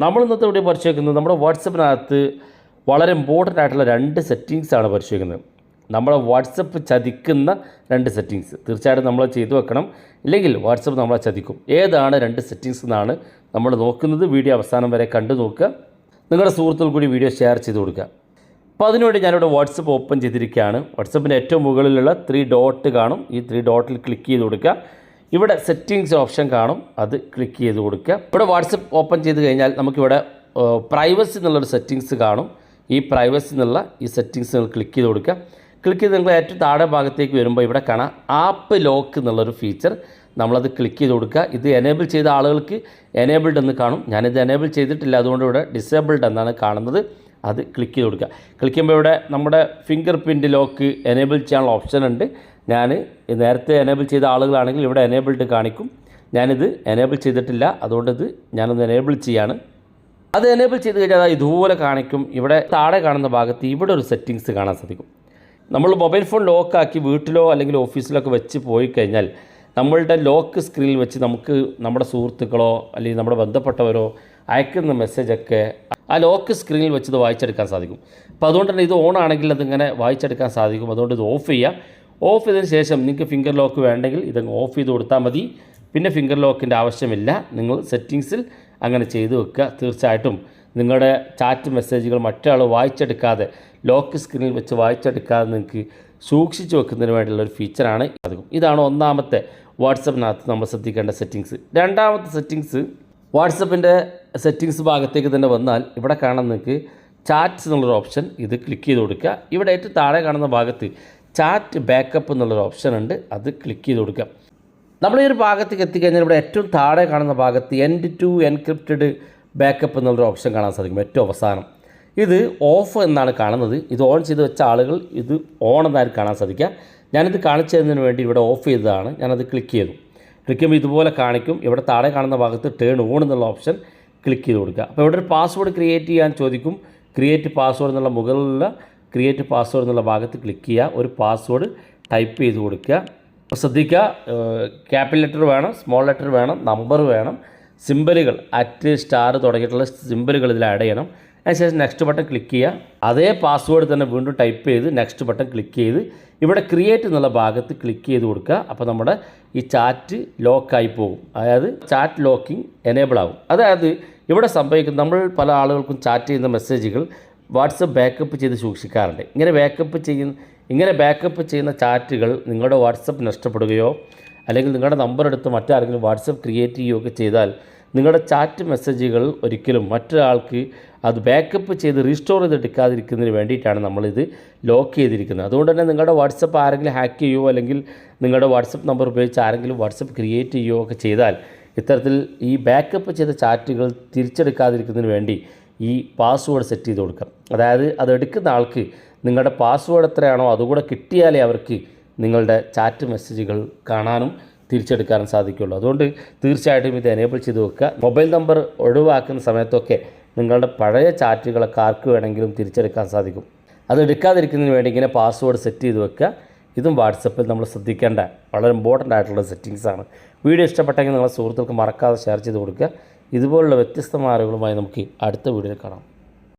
നമ്മൾ ഇന്നത്തെ ഇവിടെ പരിശോധിക്കുന്നത് നമ്മുടെ വാട്സപ്പിനകത്ത് വളരെ ഇമ്പോർട്ടന്റ് ആയിട്ടുള്ള രണ്ട് സെറ്റിങ്സാണ് പരിശോധിക്കുന്നത്. നമ്മളെ വാട്സപ്പ് ചതിക്കുന്ന രണ്ട് സെറ്റിങ്സ് തീർച്ചയായിട്ടും നമ്മൾ ചെയ്തു വെക്കണം. ഇല്ലെങ്കിൽ വാട്സപ്പ് നമ്മളെ ചതിക്കും. ഏതാണ് രണ്ട് സെറ്റിങ്സ് എന്നാണ് നമ്മൾ നോക്കുന്നത്. വീഡിയോ അവസാനം വരെ കണ്ടു നോക്കുക. നിങ്ങളുടെ സുഹൃത്തുക്കൾ കൂടി വീഡിയോ ഷെയർ ചെയ്ത് കൊടുക്കുക. അപ്പോൾ അതിനുവേണ്ടി ഞാനിവിടെ വാട്സപ്പ് ഓപ്പൺ ചെയ്തിരിക്കുകയാണ്. വാട്സപ്പിന്റെ ഏറ്റവും മുകളിലുള്ള ത്രീ ഡോട്ട് കാണും. ഈ ത്രീ ഡോട്ടിൽ ക്ലിക്ക് ചെയ്ത് കൊടുക്കുക. ഇവിടെ സെറ്റിങ്സ് ഓപ്ഷൻ കാണും. അത് ക്ലിക്ക് ചെയ്ത് കൊടുക്കുക. ഇവിടെ വാട്സപ്പ് ഓപ്പൺ ചെയ്ത് കഴിഞ്ഞാൽ നമുക്കിവിടെ പ്രൈവസി എന്നുള്ളൊരു സെറ്റിങ്സ് കാണും. ഈ പ്രൈവസി എന്നുള്ള ഈ സെറ്റിങ്സ് നിങ്ങൾ ക്ലിക്ക് ചെയ്ത് കൊടുക്കുക. ക്ലിക്ക് ചെയ്ത് നിങ്ങൾ ഏറ്റവും താഴെ ഭാഗത്തേക്ക് വരുമ്പോൾ ഇവിടെ കാണാം ആപ്പ് ലോക്ക് എന്നുള്ളൊരു ഫീച്ചർ നമ്മളത് ക്ലിക്ക് ചെയ്ത് കൊടുക്കുക. ഇത് എനേബിൾ ചെയ്ത ആളുകൾക്ക് എനേബിൾഡ് എന്ന് കാണും. ഞാനിത് എനേബിൾ ചെയ്തിട്ടില്ല. അതുകൊണ്ട് ഇവിടെ ഡിസേബിൾഡ് എന്നാണ് കാണുന്നത്. അത് ക്ലിക്ക് ചെയ്ത് കൊടുക്കുക. ക്ലിക്ക് ചെയ്യുമ്പോൾ ഇവിടെ നമ്മുടെ ഫിംഗർ പ്രിന്റ് ലോക്ക് എനേബിൾ ചെയ്യാനുള്ള ഓപ്ഷൻ ഉണ്ട്. ഞാൻ നേരത്തെ എനേബിൾ ചെയ്ത ആളുകളാണെങ്കിൽ ഇവിടെ എനേബിൾഡ് കാണിക്കും. ഞാനിത് എനേബിൾ ചെയ്തിട്ടില്ല. അതുകൊണ്ട് ഇത് ഞാനൊന്ന് എനേബിൾ ചെയ്യാണ്. അത് എനേബിൾ ചെയ്ത് കഴിഞ്ഞാൽ ഇതുപോലെ കാണിക്കും. ഇവിടെ താഴെ കാണുന്ന ഭാഗത്ത് ഇവിടെ ഒരു സെറ്റിങ്സ് കാണാൻ സാധിക്കും. നമ്മൾ മൊബൈൽ ഫോൺ ലോക്കാക്കി വീട്ടിലോ അല്ലെങ്കിൽ ഓഫീസിലൊക്കെ വെച്ച് പോയി കഴിഞ്ഞാൽ നമ്മളുടെ ലോക്ക് സ്ക്രീനിൽ വെച്ച് നമുക്ക് നമ്മുടെ സുഹൃത്തുക്കളോ അല്ലെങ്കിൽ നമ്മുടെ ബന്ധപ്പെട്ടവരോ അയക്കുന്ന മെസ്സേജൊക്കെ ആ ലോക്ക് സ്ക്രീനിൽ വെച്ച് ഇത് വായിച്ചെടുക്കാൻ സാധിക്കും. അപ്പോൾ അതുകൊണ്ട് തന്നെ ഇത് ഓൺ ആണെങ്കിൽ അതിങ്ങനെ വായിച്ചെടുക്കാൻ സാധിക്കും. അതുകൊണ്ട് ഇത് ഓഫ് ചെയ്യാം. ഓഫ് ചെയ്തതിന് ശേഷം നിങ്ങൾക്ക് ഫിംഗർ ലോക്ക് വേണ്ടെങ്കിൽ ഇതങ്ങ് ഓഫ് ചെയ്ത് കൊടുത്താൽ മതി. പിന്നെ ഫിംഗർ ലോക്കിന്റെ ആവശ്യമില്ല. നിങ്ങൾ സെറ്റിങ്സിൽ അങ്ങനെ ചെയ്തു വെക്കുക. തീർച്ചയായിട്ടും നിങ്ങളുടെ ചാറ്റ് മെസ്സേജുകൾ മറ്റൊരാൾ വായിച്ചെടുക്കാതെ ലോക്ക് സ്ക്രീനിൽ വെച്ച് വായിച്ചെടുക്കാതെ നിങ്ങൾക്ക് സൂക്ഷിച്ച് വെക്കുന്നതിന് വേണ്ടിയുള്ള ഒരു ഫീച്ചറാണ് അതും. ഇതാണ് ഒന്നാമത്തെ വാട്സപ്പിനകത്ത് നമ്മൾ ശ്രദ്ധിക്കേണ്ട സെറ്റിങ്സ് രണ്ടാമത്തെ സെറ്റിങ്സ് വാട്സപ്പിന്റെ സെറ്റിങ്സ് ഭാഗത്തേക്ക് തന്നെ വന്നാൽ ഇവിടെ കാണാൻ നിങ്ങൾക്ക് ചാറ്റ്സ് എന്നുള്ളൊരു ഓപ്ഷൻ ഇത് ക്ലിക്ക് ചെയ്ത് കൊടുക്കുക. ഇവിടെ ഏറ്റവും താഴെ കാണുന്ന ഭാഗത്ത് ചാറ്റ് ബാക്കപ്പ് എന്നുള്ളൊരു ഓപ്ഷൻ ഉണ്ട്. അത് ക്ലിക്ക് ചെയ്ത് കൊടുക്കുക. നമ്മൾ ഈ ഒരു ഭാഗത്തേക്ക് എത്തിക്കഴിഞ്ഞാൽ ഇവിടെ ഏറ്റവും താഴെ കാണുന്ന ഭാഗത്ത് എൻഡ് ടു എൻക്രിപ്റ്റഡ് ബാക്കപ്പ് എന്നുള്ളൊരു ഓപ്ഷൻ കാണാൻ സാധിക്കും. ഏറ്റവും അവസാനം. ഇത് ഓഫ് എന്നാണ് കാണുന്നത്. ഇത് ഓൺ ചെയ്ത് വെച്ച ആളുകൾ ഇത് ഓൺ എന്നായിരിക്കും കാണാൻ സാധിക്കുക. ഞാനിത് കാണിച്ചു തരുന്നതിന് വേണ്ടി ഇവിടെ ഓഫ് ചെയ്തതാണ്. ഞാനത് ക്ലിക്ക് ചെയ്തു. ക്ലിക്ക് ചെയ്യുമ്പോൾ ഇതുപോലെ കാണിക്കും. ഇവിടെ താഴെ കാണുന്ന ഭാഗത്ത് ടേൺ ഓൺ എന്നുള്ള ഓപ്ഷൻ ക്ലിക്ക് ചെയ്ത് കൊടുക്കുക. അപ്പോൾ ഇവിടെ ഒരു പാസ്വേഡ് ക്രിയേറ്റ് ചെയ്യാൻ ചോദിക്കും. ക്രിയേറ്റ് പാസ്വേഡ് എന്നുള്ള മുകളിലുള്ള ക്രിയേറ്റ് പാസ്വേഡ് എന്നുള്ള ഭാഗത്ത് ക്ലിക്ക് ചെയ്യുക. ഒരു പാസ്വേഡ് ടൈപ്പ് ചെയ്ത് കൊടുക്കുക. അപ്പോൾ ശ്രദ്ധിക്കുക ക്യാപിറ്റൽ ലെറ്റർ വേണം സ്മോൾ ലെറ്റർ വേണം നമ്പർ വേണം സിമ്പലുകൾ അറ്റ് സ്റ്റാർ തുടങ്ങിയിട്ടുള്ള സിമ്പലുകൾ ഇതിൽ ആഡ് ചെയ്യണം. അതിനുശേഷം നെക്സ്റ്റ് ബട്ടൺ ക്ലിക്ക് ചെയ്യുക. അതേ പാസ്വേഡ് തന്നെ വീണ്ടും ടൈപ്പ് ചെയ്ത് നെക്സ്റ്റ് ബട്ടൺ ക്ലിക്ക് ചെയ്ത് ഇവിടെ ക്രിയേറ്റ് എന്നുള്ള ഭാഗത്ത് ക്ലിക്ക് ചെയ്ത് കൊടുക്കുക. അപ്പോൾ നമ്മുടെ ഈ ചാറ്റ് ലോക്കായി പോകും. അതായത് ചാറ്റ് ലോക്കിംഗ് എനേബിൾ ആകും അതായത് ഇവിടെ സംഭവിക്കുന്ന നമ്മൾ പല ആളുകൾക്കും ചാറ്റ് ചെയ്യുന്ന മെസ്സേജുകൾ വാട്സപ്പ് ബാക്കപ്പ് ചെയ്ത് സൂക്ഷിക്കാറുണ്ട്. ഇങ്ങനെ ബാക്കപ്പ് ചെയ്യുന്ന ഇങ്ങനെ ബാക്കപ്പ് ചെയ്യുന്ന ചാറ്റുകൾ നിങ്ങളുടെ വാട്സപ്പ് നഷ്ടപ്പെടുകയോ അല്ലെങ്കിൽ നിങ്ങളുടെ നമ്പർ എടുത്ത് മറ്റാരെങ്കിലും വാട്സപ്പ് ക്രിയേറ്റ് ചെയ്യുകയോ ഒക്കെ ചെയ്താൽ നിങ്ങളുടെ ചാറ്റ് മെസ്സേജുകൾ ഒരിക്കലും മറ്റൊരാൾക്ക് അത് ബാക്കപ്പ് ചെയ്ത് റീസ്റ്റോർ ചെയ്തെടുക്കാതിരിക്കുന്നതിന് വേണ്ടിയിട്ടാണ് നമ്മളിത് ലോക്ക് ചെയ്തിരിക്കുന്നത്. അതുകൊണ്ട് തന്നെ നിങ്ങളുടെ വാട്സപ്പ് ആരെങ്കിലും ഹാക്ക് ചെയ്യുമോ അല്ലെങ്കിൽ നിങ്ങളുടെ വാട്സപ്പ് നമ്പർ ഉപയോഗിച്ച് ആരെങ്കിലും വാട്സപ്പ് ക്രിയേറ്റ് ചെയ്യുകയോ ഒക്കെ ചെയ്താൽ ഇത്തരത്തിൽ ഈ ബാക്കപ്പ് ചെയ്ത ചാറ്റുകൾ തിരിച്ചെടുക്കാതിരിക്കുന്നതിന് വേണ്ടി ഈ പാസ്വേഡ് സെറ്റ് ചെയ്ത് കൊടുക്കാം. അതായത് അത് എടുക്കുന്ന ആൾക്ക് നിങ്ങളുടെ പാസ്വേഡ് എത്രയാണോ അതുകൂടെ കിട്ടിയാലേ അവർക്ക് നിങ്ങളുടെ ചാറ്റ് മെസ്സേജുകൾ കാണാനും തിരിച്ചെടുക്കാനും സാധിക്കുള്ളൂ. അതുകൊണ്ട് തീർച്ചയായിട്ടും ഇത് എനേബിൾ ചെയ്ത് വെക്കുക. മൊബൈൽ നമ്പർ ഒഴിവാക്കുന്ന സമയത്തൊക്കെ നിങ്ങളുടെ പഴയ ചാറ്റുകളൊക്കെ ആർക്ക് വേണമെങ്കിലും തിരിച്ചെടുക്കാൻ സാധിക്കും. അത് എടുക്കാതിരിക്കുന്നതിന് വേണ്ടി ഇങ്ങനെ പാസ്വേഡ് സെറ്റ് ചെയ്ത് വെക്കുക. ഇതും വാട്സപ്പിൽ നമ്മൾ ശ്രദ്ധിക്കേണ്ട വളരെ ഇമ്പോർട്ടന്റ് ആയിട്ടുള്ള സെറ്റിങ്സാണ് വീഡിയോ ഇഷ്ടപ്പെട്ടെങ്കിൽ നിങ്ങളുടെ സുഹൃത്തുക്കൾക്ക് മറക്കാതെ ഷെയർ ചെയ്ത് കൊടുക്കുക. ഇതുപോലുള്ള വ്യത്യസ്ത മാർഗങ്ങളുമായി നമുക്ക് അടുത്ത വീഡിയോയിൽ കാണാം.